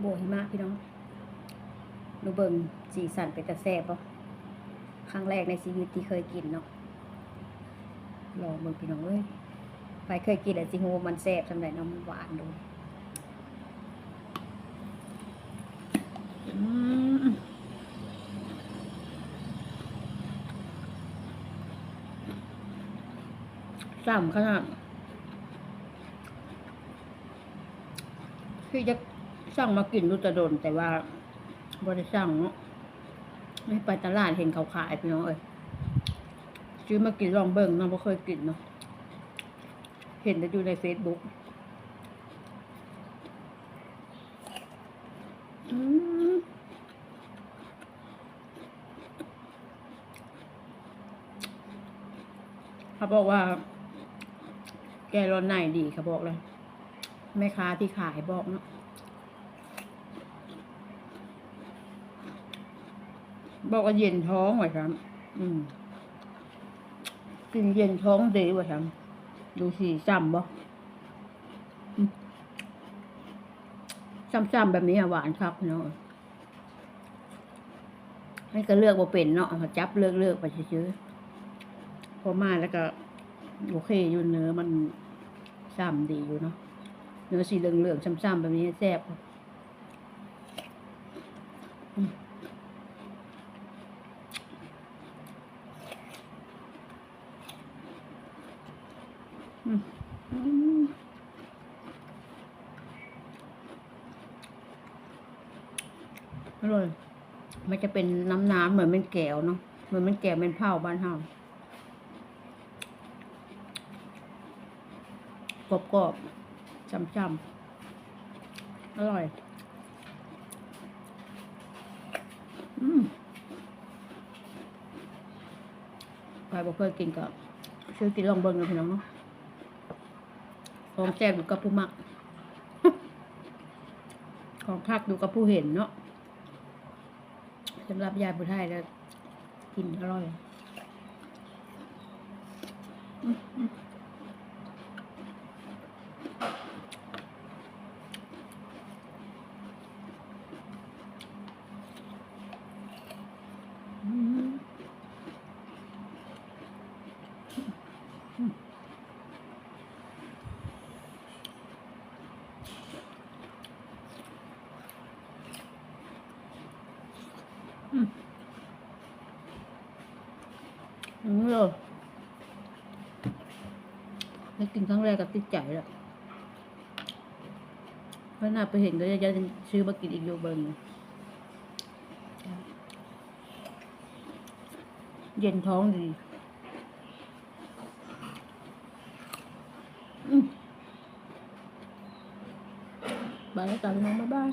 โบหิมะพี่น้องดูเบิงสีสันเป็นตะแซ่บปะครั้งแรกในชีวิตที่เคยกินเนาะลองเบิงพี่น้องเอ้ยไปเคยกินแต่จิฮูมันแซ่บสำหรับน้ำมันหวานดูอืมซ้ำขนาดคือจะ สั่งมากินดูจะโดนแต่ว่าบริสั่งเนาะไม่ไปตลาดเห็นเขาขายพี่น้องเอ้ยซื้อมากินลองเบิ่งเนาะบ่เคยกินเนาะเห็นแต่อยู่ในเฟซบุ๊กเขาบอกว่า แกร้อนในดีเขาบอกเลยแม่ค้าที่ขายบอกเนาะ บอกว่าเย็นท้องว่ะครับอืมกินเย็นท้องดีว่ะครับดูสีซ้ำบ่ซ้ำๆแบบนี้หวานครับเนาะให้ก็เลือกว่าเป็นเนาะจับเลือกเลือกๆไปเฉยๆพอมาแล้วก็โอเคอยู่เนื้อมันซ้ำดีอยู่เนาะเนื้อสีเหลืองๆช้ำๆแบบนี้แซ่บ อร่อย มันจะเป็นน้ำน้ำๆเหมือนมันแก้วเนาะ เหมือนมันแก้วเป็นเผาบ้านเฮากรอบๆช้ำๆ อร่อย อืมใครบอกเคยกินก็ช่วยกินลองเบิ้งนะพี่น้องเนาะ ของแซ่บอยู่กับผู้มัก ของคักอยู่กับผู้เห็นเนาะสำหรับยายผู้ไทยแล้วกินอร่อย อืมอืมอืม อืมอืมเลยไม่กินครั้งแรกก็ติดใจแล้วเพราะน่าไปเห็นก็จะจะซื้อมากินอีกอยู่เบิ้งเย็นท้องดีอืมบายแล้วจ้าพี่น้องบ๊ายบาย